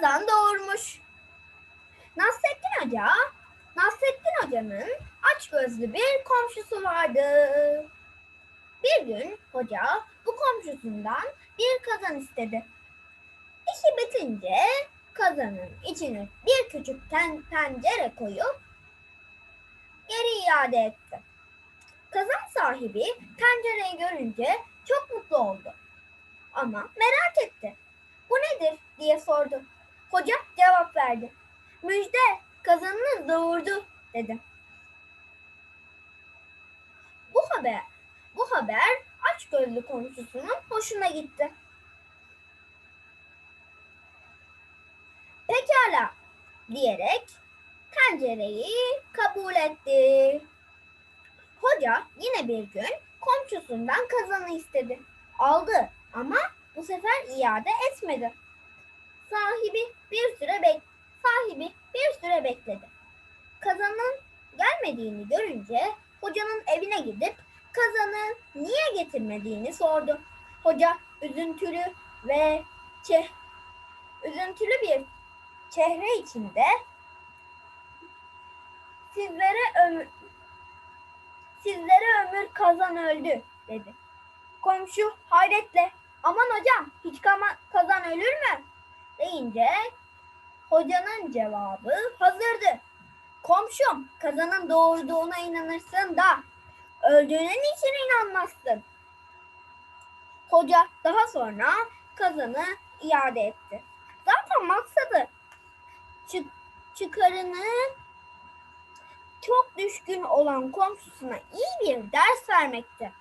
kazan doğurmuş. Nasrettin Hoca, Nasrettin Hoca'nın aç gözlü bir komşusu vardı. Bir gün hoca bu komşusundan bir kazan istedi. İşi bitince kazanın içine bir küçük ten- tencere koyup geri iade etti. Kazan sahibi tencereyi görünce çok mutlu oldu. Ama merak etti. Bu nedir diye sordu. Hoca cevap verdi. Müjde kazanınız doğurdu dedi. Bu haber bu haber aç gözlü komşusunun hoşuna gitti. Pekala diyerek tencereyi kabul etti. Hoca yine bir gün komşusundan kazanı istedi. Aldı ama bu sefer iade etmedi. Sahibi bir süre bek sahibi bir süre bekledi. Kazanın gelmediğini görünce hocanın evine gidip kazanı niye getirmediğini sordu. Hoca üzüntülü ve çeh üzüntülü bir çehre içinde sizlere ömür sizlere ömür kazan öldü dedi. Komşu hayretle aman hocam hiç kazan ölür mü? Deyince hocanın cevabı hazırdı. Komşum kazanın doğurduğuna inanırsın da öldüğünün için inanmazsın. Hoca daha sonra kazanı iade etti. Zaten maksadı çık- çıkarını çok düşkün olan komşusuna iyi bir ders vermekti.